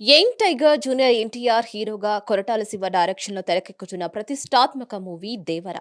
Young tiger junior NTR హీరోగా కొరటాల శివ డైరెక్షన్లో తెరకెక్కుతున్న ప్రతిష్టాత్మక movie Devara.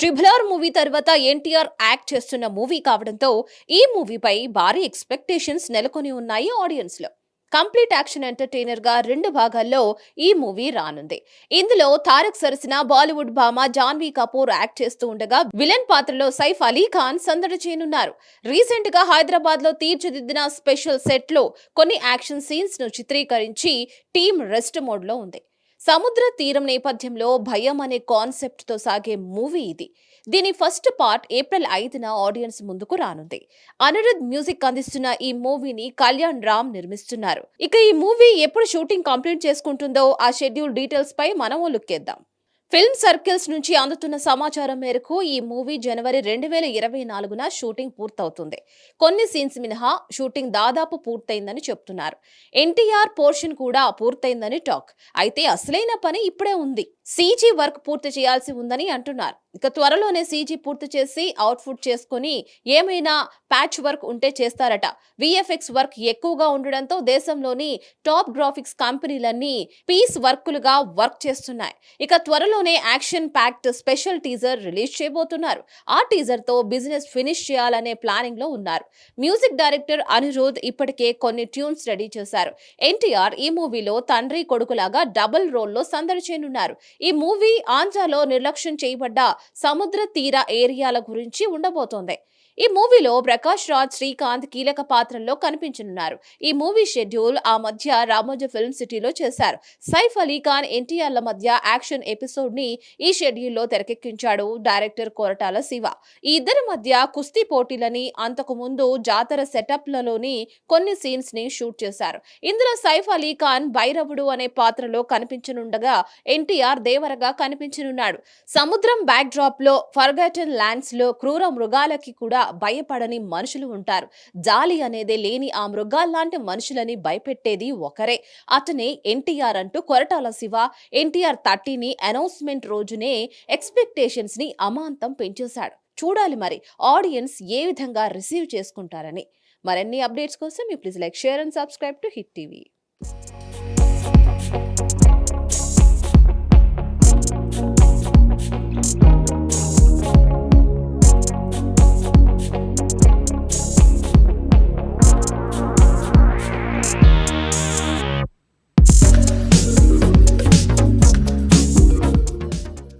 Triple R movie తర్వాత ఎన్టీఆర్ యాక్ట్ చేస్తున్న మూవీ కావడంతో ఈ మూవీపై భారీ ఎక్స్పెక్టేషన్స్ నెలకొని ఉన్నాయి ఆడియన్స్లో. కంప్లీట్ యాక్షన్ ఎంటర్టైనర్గా రెండు భాగాల్లో ఈ మూవీ రానుంది. ఇందులో తారక్ సరసన బాలీవుడ్ భామ జాన్వీ కపూర్ యాక్ట్ చేస్తూ ఉండగా విలన్ పాత్రలో సైఫ్ అలీ ఖాన్ సందడి చేయనున్నారు. రీసెంట్గా హైదరాబాద్లో తీర్చిదిద్దిన స్పెషల్ సెట్లో కొన్ని యాక్షన్ సీన్స్ను చిత్రీకరించి టీం రెస్ట్ మోడ్లో ఉంది. సముద్ర తీరం నేపథ్యంలో భయం అనే కాన్సెప్ట్తో సాగే మూవీ ఇది. దీని ఫస్ట్ పార్ట్ ఏప్రిల్ ఐదున ఆడియన్స్ ముందుకు రానుంది. అనిరుద్ మ్యూజిక్ అందిస్తున్న ఈ మూవీని కళ్యాణ్ రామ్ నిర్మిస్తున్నారు. ఇక ఈ మూవీ ఎప్పుడు షూటింగ్ కంప్లీట్ చేసుకుంటుందో ఆ షెడ్యూల్ డీటెయిల్స్ పై మనం లుక్కేద్దాం ఫిల్మ్ సర్కిల్స్ నుంచి అందుతున్న సమాచారం మేరకు ఈ మూవీ జనవరి రెండు వేల ఇరవై నాలుగున షూటింగ్ పూర్తవుతుంది. కొన్ని సీన్స్ మినహా షూటింగ్ దాదాపు పూర్తయిందని చెప్తున్నారు. ఎన్టీఆర్ పోర్షన్ కూడా పూర్తయిందని టాక్. అయితే అసలైన పని ఇప్పుడే ఉంది. సీజీ వర్క్ పూర్తి చేయాల్సి ఉందని అంటున్నారు. ఇక త్వరలోనే సీజీ పూర్తి చేసి అవుట్పుట్ చేసుకుని ఏమైనా ప్యాచ్ వర్క్ ఉంటే చేస్తారట. విఎఫ్ఎక్స్ వర్క్ ఎక్కువగా ఉండడంతో దేశంలోని టాప్ గ్రాఫిక్స్ కంపెనీలన్నీ పీస్ వర్కులుగా వర్క్ చేస్తున్నాయి. ఇక త్వరలోనే action packed special teaser release చేయబోతున్నారు. ఆ టీజర్తో బిజినెస్ ఫినిష్ చేయాలనే ప్లానింగ్లో ఉన్నారు. మ్యూజిక్ డైరెక్టర్ అనిరుద్ ఇప్పటికే కొన్ని ట్యూన్స్ రెడీ చేశారు. ఎన్టీఆర్ ఈ మూవీలో తండ్రి కొడుకులాగా డబుల్ రోల్లో సందడి చేయనున్నారు. ఈ మూవీ ఆంధ్రాలో నిర్లక్ష్యం చేయబడ్డ సముద్ర తీర ఏరియాల గురించి ఉండబోతోంది. ఈ మూవీలో ప్రకాష్ రాజ్ శ్రీకాంత్ కీలక పాత్రల్లో కనిపించనున్నారు. ఈ మూవీ షెడ్యూల్ ఆ మధ్య రామోజీ ఫిల్మ్ సిటీలో చేశారు. సైఫ్ అలీ ఖాన్ ఎన్టీఆర్ల మధ్య యాక్షన్ ఎపిసోడ్ని ఈ షెడ్యూల్లో తెరకెక్కించాడు డైరెక్టర్ కోరటాల శివ. ఈ ఇద్దరి మధ్య కుస్తీ పోటీలని అంతకు ముందు జాతర సెటప్లలోని కొన్ని సీన్స్ని షూట్ చేశారు. ఇందులో సైఫ్ అలీ ఖాన్ భైరవుడు అనే పాత్రలో కనిపించనుండగా ఎన్టీఆర్ దేవరగా కనిపించనున్నాడు. సముద్రం బ్యాక్ డ్రాప్లో ఫర్గటన్ ల్యాండ్స్లో క్రూర మృగాలకి కూడా భయపడని మనుషులు ఉంటారు. జాలి అనేదే లేని ఆ మృగాల్లాంటి మనుషులని భయపెట్టేది ఒకరే. అతనే ఎన్టీఆర్ అంటూ కొరటాల శివ ఎన్టీఆర్ థర్టీని అనౌన్స్మెంట్ రోజునే ఎక్స్పెక్టేషన్స్ని అమాంతం పెంచేశాడు. చూడాలి మరి ఆడియన్స్ ఏ విధంగా రిసీవ్ చేసుకుంటారని. మరిన్ని అప్డేట్స్ కోసం మీ please like share and subscribe to hit TV.